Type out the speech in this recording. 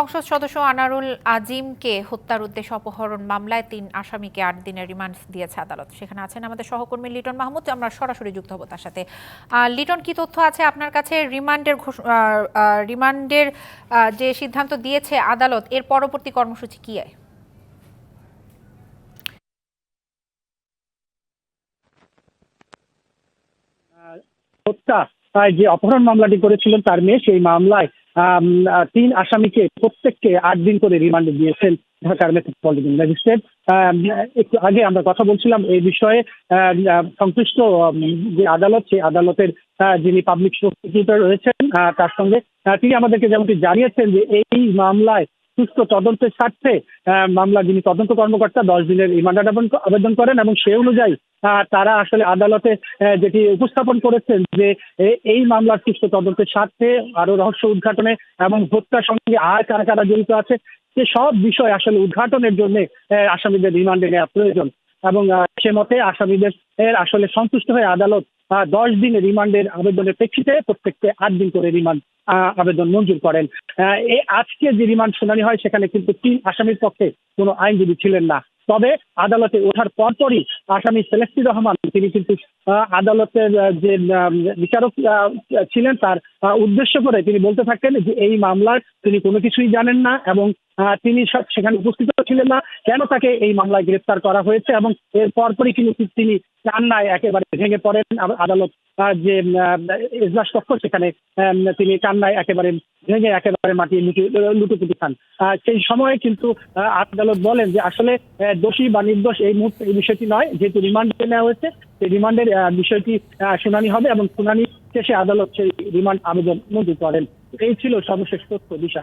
সংসদ সদস্য আনারুল আজিমকে হত্যার উদ্দেশ্যে অপহরণ মামলায় তিন আসামিকে আট দিনের রিমান্ড দিয়েছে আদালত। সেখানে আছেন আমাদের সহকর্মী লিটন মাহমুদ, আমরা সরাসরি যুক্ত হব তার সাথে। লিটন, কি তথ্য আছে আপনার কাছে? রিমান্ডের রিমান্ডের যে সিদ্ধান্ত দিয়েছে আদালত, এর পরবর্তী কর্মসূচি কি? হত্যা যে অপহরণ মামলাটি করেছিলেন তার মেয়ে, সেই মামলায় তিন আসামিকে প্রত্যেককে আট দিন করে রিমান্ডে দিয়েছেন ঢাকার মেট্রোপলিটন ম্যাজিস্ট্রেট একটু আগে আমরা কথা বলছিলাম এই বিষয়ে সংশ্লিষ্ট যে আদালত, সেই আদালতের যিনি পাবলিক প্রসিকিউটর রয়েছেন তার সঙ্গে তিনি আমাদেরকে যেমনটি জানিয়েছেন যে এই মামলায় সুস্থ তদন্তের স্বার্থে মামলা যিনি তদন্ত কর্মকর্তা, দশ দিনের রিমান্ড আবেদন করেন এবং সে অনুযায়ী তারা আসলে আদালতে যেটি উপস্থাপন করেছেন যে এই মামলার সুস্থ তদন্তের স্বার্থে আরও রহস্য উদ্ঘাটনে এবং হত্যার সঙ্গে আর কারা কারা জড়িত আছে, সে সব বিষয় আসলে উদ্ঘাটনের জন্য আসামিদের রিমান্ডে নেওয়া প্রয়োজন। এবং সে মতে আসামিদের আসলে সন্তুষ্ট হয়ে আদালত দশ দিন রিমান্ডের আবেদনের প্রেক্ষিতে প্রত্যেককে আট দিন করে রিমান্ড আবেদন মঞ্জুর করেন। আজকে যে রিমান্ড শুনানি হয়, সেখানে কিন্তু তিন আসামির পক্ষে কোনো আইনজীবী ছিলেন না। তবে আদালতে ওঠার পরপরই আসামি সেলেস্তি রহমান, তিনি কিন্তু আদালতের যে বিচারক ছিলেন তার উদ্দেশ্য করে তিনি বলতে থাকেন যে, এই মামলার তিনি কোনো কিছুই জানেন না এবং তিনি সেখানে উপস্থিত ছিলেন না। কেন তাকে এই মামলায় গ্রেফতার করা হয়েছে এবং এর পরপরই কিন্তু তিনি কান্নায় একেবারে ভেঙে পড়েন। আদালত যে এজলাস কক্ষ সেখানে তিনি কান্নায় একেবারে ভেঙে একেবারে মাটি লুটুপুটি খান। সেই সময়ে কিন্তু আদালত বলেন যে আসলে দোষী বা নির্দোষ এই মুহূর্তে এই বিষয়টি নয়। যেহেতু রিমান্ডে নেওয়া হয়েছে, সেই রিমান্ডের বিষয়টি শুনানি হবে এবং শুনানি শেষে আদালত সেই রিমান্ড আবেদন মঞ্জুর করেন। এই ছিল সর্বশেষ তথ্য দিশা।